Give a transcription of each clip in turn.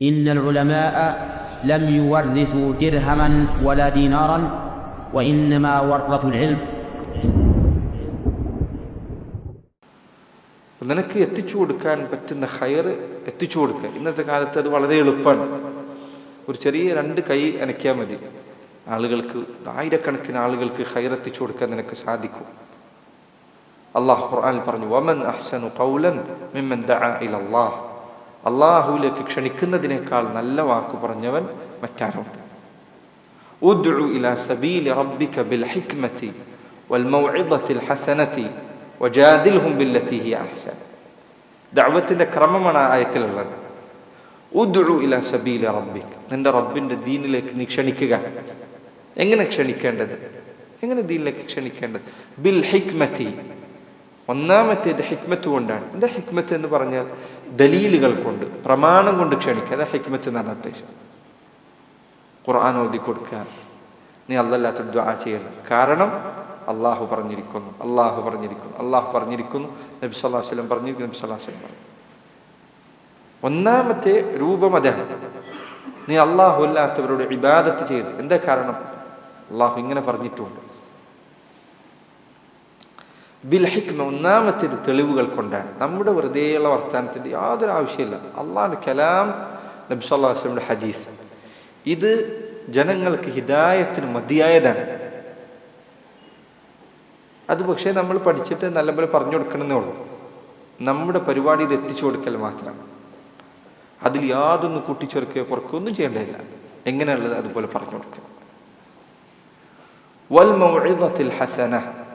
إن العلماء لم يورثوا درهما ولا دينارا وإنما ورثوا العلم നിനക്ക് എത്തിച്ചു കൊടുക്കാൻ പറ്റുന്ന ഹയർ എത്തിച്ചു കൊടുക്കുക ഇന്നത്തെ കാലത്ത് അത് വളരെ എളുപ്പമാണ് ഒരു ചെറിയ രണ്ട് കൈ അനക്കിയാൽ മതി ആളുകൾക്ക് ആയിരക്കണക്കിന് ആളുകൾക്ക് ഹയർ എത്തിച്ചു കൊടുക്കാൻ നിനക്ക് സാധിക്കും അള്ളാഹു ഖുർആനിൽ പറഞ്ഞു വമൻ അഹ്സനു ഖൗലൻ മിമ്മൻ ദഅ ഇലല്ലാഹ് അള്ളാഹുവിലേക്ക് ക്ഷണിക്കുന്നതിനേക്കാൾ നല്ല വാക്ക് പറഞ്ഞവൻ മറ്റാരുണ്ട് ഉദ്ഉ ഇലാ സബീലി റബ്ബിക ബിൽ ഹിക്മതി വൽ മൗഇദത്തിൽ ഹസനതി വജാദിൽഹും ബില്ലത്തി ഹിയ അഹ്സൻ ദഅവത്തിന്റെ ക്രമമാണ് ആ ആയത്തിലുള്ളത് ഉദ്ഉ ഇലാ സബീലി റബ്ബിക് നിന്റെ റബ്ബിന്റെ ദീനിലേക്ക് നീ ക്ഷണിക്കുക എങ്ങനെ ക്ഷണിക്കേണ്ടത് എങ്ങനെ ദീനിലേക്ക് ക്ഷണിക്കേണ്ടത് ബിൽ ഹിക്മതി ഒന്നാമത്തേത് ഹിക്മത്ത് കൊണ്ടാണ്. എന്താ ഹിക്മത്ത് എന്ന് പറഞ്ഞാൽ ദലീലുകൾ കൊണ്ട് പ്രമാണം കൊണ്ട് ക്ഷണിക്കുക. അതാ ഹിക്മത്ത് എന്നാണ് ഉദ്ദേശം. ഖുർആൻ ഓതി കൊടുക്കുക. നീ അല്ലല്ലാത്ത ദ്വാ ചെയ്യരുത്. കാരണം അള്ളാഹു പറഞ്ഞിരിക്കുന്നു. അള്ളാഹു പറഞ്ഞിരിക്കുന്നു. അള്ളാഹു പറഞ്ഞിരിക്കുന്നു. നബി സല്ലാ പറഞ്ഞിരിക്കുന്നു. നബി സല്ലാ പറഞ്ഞു ഒന്നാമത്തെ രൂപം അതാണ് നീ അള്ളാഹു അല്ലാത്തവരോട് ഇബാദത്ത് ചെയ്യരുത്. എന്താ കാരണം? അള്ളാഹു ഇങ്ങനെ പറഞ്ഞിട്ടുണ്ട്. ബിൽ ഹിക്മ ഒന്നാമത്തേത് തെളിവുകൾ കൊണ്ടാണ്. നമ്മുടെ വെറുതെയുള്ള വർത്തമാനത്തിന്റെ യാതൊരു ആവശ്യമില്ല അള്ളാഹ് കലാം നബി സല്ലാ വസ്ലമിന്റെ ഹദീസ്. ഇത് ജനങ്ങൾക്ക് ഹിദായത്തിന് മതിയായതാണ്. അത് പക്ഷേ നമ്മൾ പഠിച്ചിട്ട് നല്ലപോലെ പറഞ്ഞു കൊടുക്കണമെന്നേ ഉള്ളൂ. നമ്മുടെ പരിപാടി ഇത് എത്തിച്ചു കൊടുക്കൽ മാത്രമാണ് അതിൽ യാതൊന്നും കൂട്ടിച്ചേർക്കുകയോ കുറക്കൊന്നും ചെയ്യേണ്ടതില്ല. എങ്ങനെയുള്ളത് അതുപോലെ പറഞ്ഞു കൊടുക്കുക. വൽ ഹസന.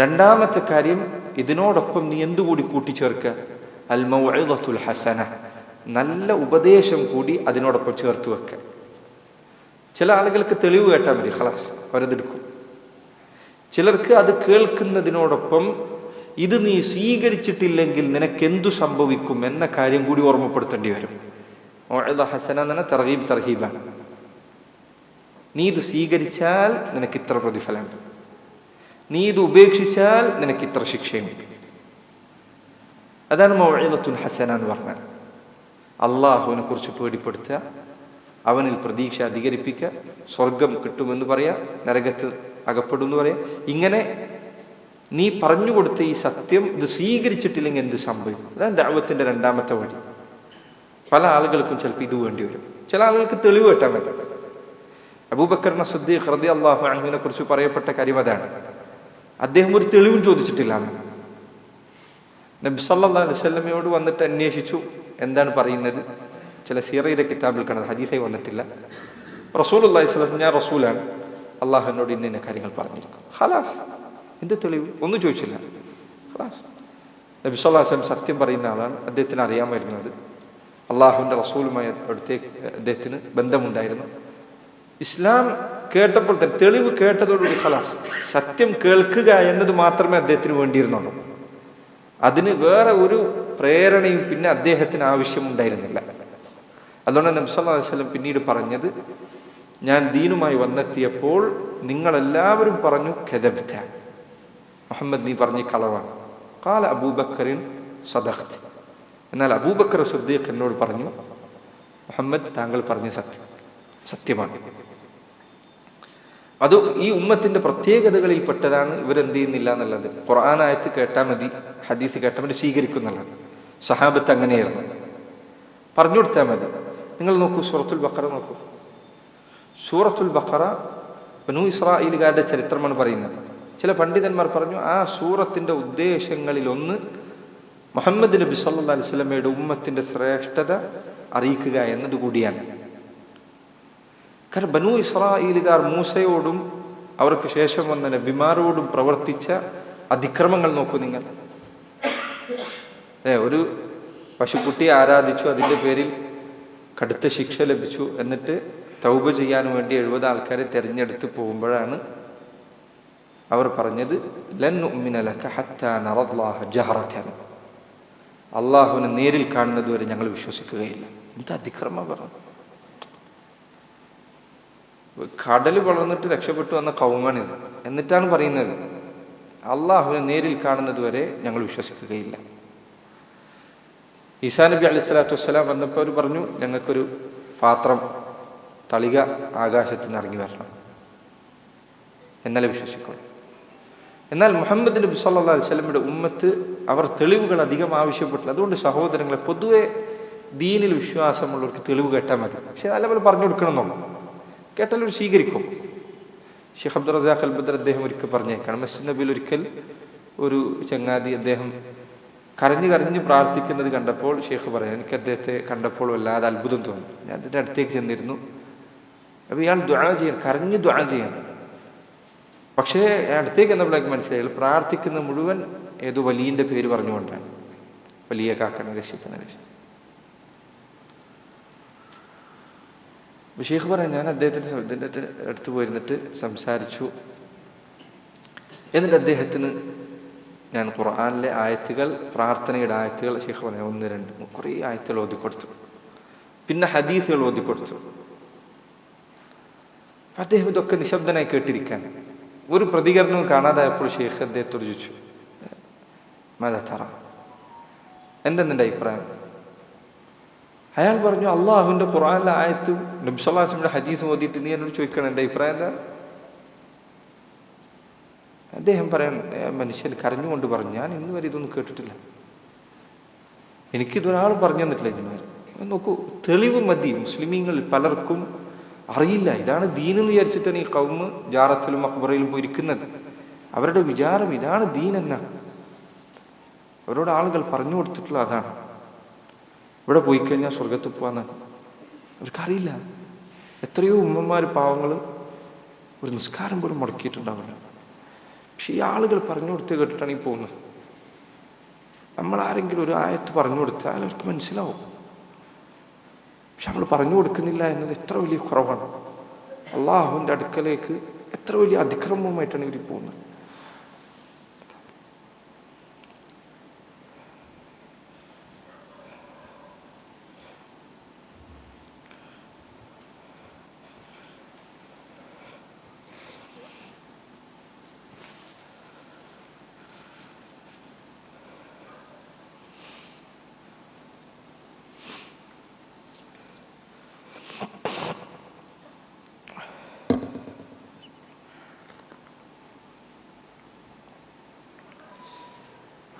രണ്ടാമത്തെ കാര്യം ഇതിനോടൊപ്പം നീ എന്തുകൂടി കൂട്ടിച്ചേർക്കുക അൽ ഹസന. നല്ല ഉപദേശം കൂടി അതിനോടൊപ്പം ചേർത്ത് വെക്കുക ചില ആളുകൾക്ക് തെളിവ് കേട്ടാൽ മതി ഖലാസ് അവരതെടുക്കും. ചിലർക്ക് അത് കേൾക്കുന്നതിനോടൊപ്പം ഇത് നീ സ്വീകരിച്ചിട്ടില്ലെങ്കിൽ നിനക്ക് എന്തു സംഭവിക്കും എന്ന കാര്യം കൂടി ഓർമ്മപ്പെടുത്തേണ്ടി വരും. ഹസന എന്ന തർഹീബ് തർഹീബാണ് നീ ഇത് സ്വീകരിച്ചാൽ നിനക്ക് ഇത്ര പ്രതിഫലമുണ്ട്. നീ ഇത് ഉപേക്ഷിച്ചാൽ നിനക്ക് ഇത്ര ശിക്ഷയുണ്ട്. അതാണ് മൗഴത്തുൽ ഹസന എന്ന് പറഞ്ഞാൽ. അള്ളാഹുവിനെ കുറിച്ച് പേടിപ്പെടുത്തുക അവനിൽ പ്രതീക്ഷ അധികരിപ്പിക്കുക സ്വർഗം കിട്ടുമെന്ന് പറയാ നരകത്ത് അകപ്പെടും എന്ന് പറയാ ഇങ്ങനെ നീ പറഞ്ഞു കൊടുത്ത ഈ സത്യം ഇത് സ്വീകരിച്ചിട്ടില്ലെങ്കിൽ എന്ത് സംഭവിക്കും? അതാണ് ദൈവത്തിന്റെ രണ്ടാമത്തെ വഴി. പല ആളുകൾക്കും ചിലപ്പോൾ ഇത് വേണ്ടി വരും. ചില ആളുകൾക്ക് തെളിവ് കിട്ടാൻ പറ്റും അബൂബക്കറിന സുദ്ദീഖ് ഹൃദയ അള്ളാഹു അഹുവിനെ കുറിച്ച് പറയപ്പെട്ട കാര്യം അതാണ്. അദ്ദേഹം ഒരു തെളിവും ചോദിച്ചിട്ടില്ല. നബി സല്ലാ അലൈവല്ലമയോട് വന്നിട്ട് അന്വേഷിച്ചു. എന്താണ് പറയുന്നത്? ചില സീറയുടെ കിതാബിൽ കാണുന്നത് ഹദീസായി വന്നിട്ടില്ല. റസൂൽ അള്ളാഹി സ്വലം ഞാൻ റസൂലാണ്. അള്ളാഹു എന്നോട് ഇന്ന ഇന്ന കാര്യങ്ങൾ പറഞ്ഞിരിക്കും ഹലാസ് എന്ത് തെളിവ്? ഒന്നും ചോദിച്ചില്ല. ഹലാസ് നബി സ്വല്ലാസ്ലം സത്യം പറയുന്ന ആളാണ്. അദ്ദേഹത്തിന് അറിയാമായിരുന്നത് അള്ളാഹുവിന്റെ റസൂലുമായി അടുത്തേക്ക് അദ്ദേഹത്തിന് ബന്ധമുണ്ടായിരുന്നു. ഇസ്ലാം കേട്ടപ്പോൾ തന്നെ തെളിവ് കേട്ടതോടുകൂടി ഹലാസ് സത്യം കേൾക്കുക എന്നത് മാത്രമേ അദ്ദേഹത്തിന് വേണ്ടിയിരുന്നുള്ളൂ. അതിന് വേറെ ഒരു പ്രേരണയും പിന്നെ അദ്ദേഹത്തിന് ആവശ്യമുണ്ടായിരുന്നില്ല. അതുകൊണ്ട് നബ്സല്ലാ വസ്ലം പിന്നീട് പറഞ്ഞത് ഞാൻ ദീനുമായി വന്നെത്തിയപ്പോൾ നിങ്ങളെല്ലാവരും പറഞ്ഞു കെദബ്ത. മുഹമ്മദ് നീ പറഞ്ഞ കളവാണ്. കാല അബൂബക്കറിൻ സദഖ്ത്. എന്നാൽ അബൂബക്കർ സദ്ദീഖ് എന്നോട് പറഞ്ഞു മുഹമ്മദ് താങ്കൾ പറഞ്ഞ സത്യം സത്യമാണ്. അത് ഈ ഉമ്മത്തിന്റെ പ്രത്യേകതകളിൽ പെട്ടതാണ് ഇവരെന്ത് ചെയ്യുന്നില്ല എന്നുള്ളത് ഖുർആാനായത്ത് കേട്ടാൽ മതി ഹദീസ് കേട്ടാൽ മതി സ്വീകരിക്കുന്നുള്ളത്. സഹാബത്ത് അങ്ങനെയായിരുന്നു. പറഞ്ഞു കൊടുത്താൽ മതി. നിങ്ങൾ നോക്കൂ സൂറത്തുൽ ബക്കറ നോക്കൂ. സൂറത്തുൽ ബക്കറ ബനു ഇസ്രായേലുകാരുടെ ചരിത്രമാണ് പറയുന്നത്. ചില പണ്ഡിതന്മാർ പറഞ്ഞു ആ സൂറത്തിന്റെ ഉദ്ദേശങ്ങളിൽ ഒന്ന് മുഹമ്മദ് നബി സല്ലാ അലൈഹി സ്വലമയുടെ ഉമ്മത്തിന്റെ ശ്രേഷ്ഠത അറിയിക്കുക എന്നതുകൂടിയാണ്. കാരണം ബനു ഇസ്രായേലുകാർ മൂസയോടും അവർക്ക് ശേഷം വന്ന നബിമാരോടും പ്രവർത്തിച്ച അതിക്രമങ്ങൾ നോക്കൂ നിങ്ങൾ. ഏ ഒരു പശുക്കുട്ടിയെ ആരാധിച്ചു അതിന്റെ പേരിൽ കടുത്ത ശിക്ഷ ലഭിച്ചു എന്നിട്ട് തൗബ ചെയ്യാൻ വേണ്ടി എഴുപത് ആൾക്കാരെ തിരഞ്ഞെടുത്ത് പോകുമ്പോഴാണ് അവർ പറഞ്ഞത് അള്ളാഹുവിനെ നേരിൽ കാണുന്നത് വരെ ഞങ്ങൾ വിശ്വസിക്കുകയില്ല. എന്താ അതിക്രമ പറഞ്ഞു കടൽ വളർന്നിട്ട് രക്ഷപ്പെട്ടു വന്ന കൗമാണിത് എന്നിട്ടാണ് പറയുന്നത് അള്ളാഹുവിനെ നേരിൽ കാണുന്നത് വരെ ഞങ്ങൾ വിശ്വസിക്കുകയില്ല. ഈസാ നബി അലൈഹി സ്വലാത്തു വസ്സലാം വന്നപ്പോൾ അവർ പറഞ്ഞു ഞങ്ങൾക്കൊരു പാത്രം തളിക ആകാശത്ത് നിന്ന് ഇറങ്ങി വരണം. എന്നാലേ വിശ്വസിക്കുള്ളൂ. എന്നാൽ മുഹമ്മദ് നബി സല്ലാ അലൈഹി സ്വലമിയുടെ ഉമ്മത്ത് അവർ തെളിവുകൾ അധികം ആവശ്യപ്പെട്ടില്ല. അതുകൊണ്ട് സഹോദരങ്ങളെ പൊതുവെ ദീനിൽ വിശ്വാസമുള്ളവർക്ക് തെളിവ് കേട്ടാൽ മതി. പക്ഷെ നല്ലപോലെ പറഞ്ഞു കൊടുക്കണമെന്നുള്ളൂ. അവർ സ്വീകരിക്കും. അബ്ദുൾ റസാഖ് അൽ ബദർ അദ്ദേഹം ഒരിക്കൽ പറഞ്ഞേക്കാണ് മസ്ജിദ് നബിയിൽ ഒരിക്കൽ ഒരു ചങ്ങാതി അദ്ദേഹം കരഞ്ഞു കരഞ്ഞു പ്രാർത്ഥിക്കുന്നത് കണ്ടപ്പോൾ ഷെയ്ഖ് പറയാം എനിക്ക് അദ്ദേഹത്തെ കണ്ടപ്പോൾ വല്ലാതെ അത്ഭുതം തോന്നി. ഞാൻ അദ്ദേഹത്തെ അടുത്തേക്ക് ചെന്നിരുന്നു. അപ്പോൾ ഇയാൾ ദ്വാ ചെയ്യാൻ കരഞ്ഞ് ദ്വാ ചെയ്യാൻ പക്ഷേ അടുത്തേക്ക് എന്നപ്പോഴേക്ക് മനസ്സിലായി പ്രാർത്ഥിക്കുന്ന മുഴുവൻ ഏതോ വലിയന്റെ പേര് പറഞ്ഞുകൊണ്ടാണ്. വലിയ കാക്കണ രക്ഷിക്കണ രക്ഷ ഷെയ്ഖ് പറയാം ഞാൻ അദ്ദേഹത്തിന്റെ ഇതിന്റെ അടുത്ത് പോയിരുന്നിട്ട് സംസാരിച്ചു. എന്നിട്ട് അദ്ദേഹത്തിന് ഞാൻ ഖുർആാനിലെ ആയത്തുകൾ പ്രാർത്ഥനയുടെ ആയത്തുകൾ ഷെയ്ഖ് പറയാം ഒന്ന് രണ്ട് കുറേ ആയത്തുകൾ ഓതിക്കൊടുത്തു. പിന്നെ ഹദീസുകൾ ഓതിക്കൊടുത്തു. അദ്ദേഹം ഇതൊക്കെ നിശബ്ദനായി കേട്ടിരിക്കാൻ ഒരു പ്രതികരണവും കാണാതായപ്പോൾ ഷെയ്ഖ് അദ്ദേഹത്തോട് ചോദിച്ചു മത തറ? എന്തെന്നെ അഭിപ്രായം? അയാൾ പറഞ്ഞു അള്ളാഹുവിന്റെ ഖുറാനിലെ ആയത്തും നബ്സല്ലാസ്മിയുടെ ഹദീസും ഓതിയിട്ട് നീ എന്നോട് ചോദിക്കണം എന്റെ അഭിപ്രായം എന്താ? അദ്ദേഹം പറയാൻ മനുഷ്യൻ കരഞ്ഞുകൊണ്ട് പറഞ്ഞു ഞാൻ ഇന്ന് വരെ ഇതൊന്നും കേട്ടിട്ടില്ല. എനിക്കിതൊരാൾ പറഞ്ഞു തന്നിട്ടില്ല ഇന്നുവരെ നോക്കൂ തെളിവ് മതി. മുസ്ലിമീങ്ങളിൽ പലർക്കും അറിയില്ല. ഇതാണ് ദീൻ എന്ന് വിചാരിച്ചിട്ടാണ് ഈ കൗമ് ജാറത്തിലും അക്ബറയിലും പോയിരിക്കുന്നത്. അവരുടെ വിചാരം ഇതാണ് ദീൻ എന്നാണ്. അവരോട് ആളുകൾ പറഞ്ഞു കൊടുത്തിട്ടുള്ള അതാണ്. ഇവിടെ പോയി കഴിഞ്ഞാൽ സ്വർഗത്തിൽ പോകാന്നാണ് അവർക്കറിയില്ല എത്രയോ ഉമ്മമാർ പാവങ്ങൾ ഒരു നിസ്കാരം പോലും മുടക്കിയിട്ടുണ്ടാവില്ല. പക്ഷെ ഈ ആളുകൾ പറഞ്ഞു കൊടുത്ത് കേട്ടിട്ടാണ് ഈ പോകുന്നത്. നമ്മൾ ആരെങ്കിലും ഒരു ആയത്ത് പറഞ്ഞു കൊടുത്താൽ അവർക്ക് മനസ്സിലാവും. പക്ഷെ നമ്മൾ പറഞ്ഞു കൊടുക്കുന്നില്ല എന്നത് എത്ര വലിയ കുറവാണ്. അള്ളാഹുവിന്റെ അടുക്കലേക്ക് എത്ര വലിയ അതിക്രമവുമായിട്ടാണ് ഇവർ പോകുന്നത്.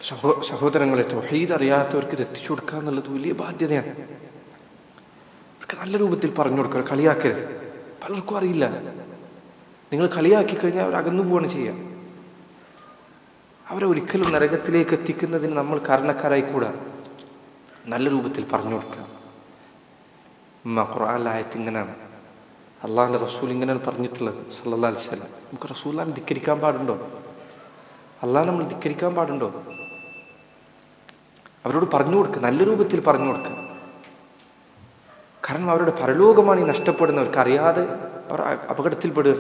സഹോ സഹോദരങ്ങളെ തൊഹീദ് അറിയാത്തവർക്ക് ഇത് എത്തിച്ചു കൊടുക്കുക എന്നുള്ളത് വലിയ ബാധ്യതയാണ്. അവർക്ക് നല്ല രൂപത്തിൽ പറഞ്ഞു കൊടുക്കുക കളിയാക്കരുത്. പലർക്കും അറിയില്ല. നിങ്ങൾ കളിയാക്കി കഴിഞ്ഞാൽ അവർ അകന്നു പോവാണ് ചെയ്യുക. അവരെ ഒരിക്കലും നരകത്തിലേക്ക് എത്തിക്കുന്നതിന് നമ്മൾ കാരണക്കാരായിക്കൂടാ നല്ല രൂപത്തിൽ പറഞ്ഞു കൊടുക്കുക. ഉമ്മ ഇങ്ങനെയാണ്. അള്ളാഹിന്റെ റസൂൽ ഇങ്ങനെയാണ് പറഞ്ഞിട്ടുള്ളത് സല്ലാ അലിസ്ലാം നമുക്ക് റസൂലാൻ ധിക്കരിക്കാൻ പാടുണ്ടോ? അള്ളാഹ് നമ്മൾ ധിക്കരിക്കാൻ പാടുണ്ടോ? അവരോട് പറഞ്ഞു കൊടുക്കുക നല്ല രൂപത്തിൽ പറഞ്ഞു കൊടുക്കുക കാരണം അവരുടെ പരലോകമാണ് ഈ നഷ്ടപ്പെടുന്നവർക്ക് അറിയാതെ അപകടത്തിൽപ്പെടുക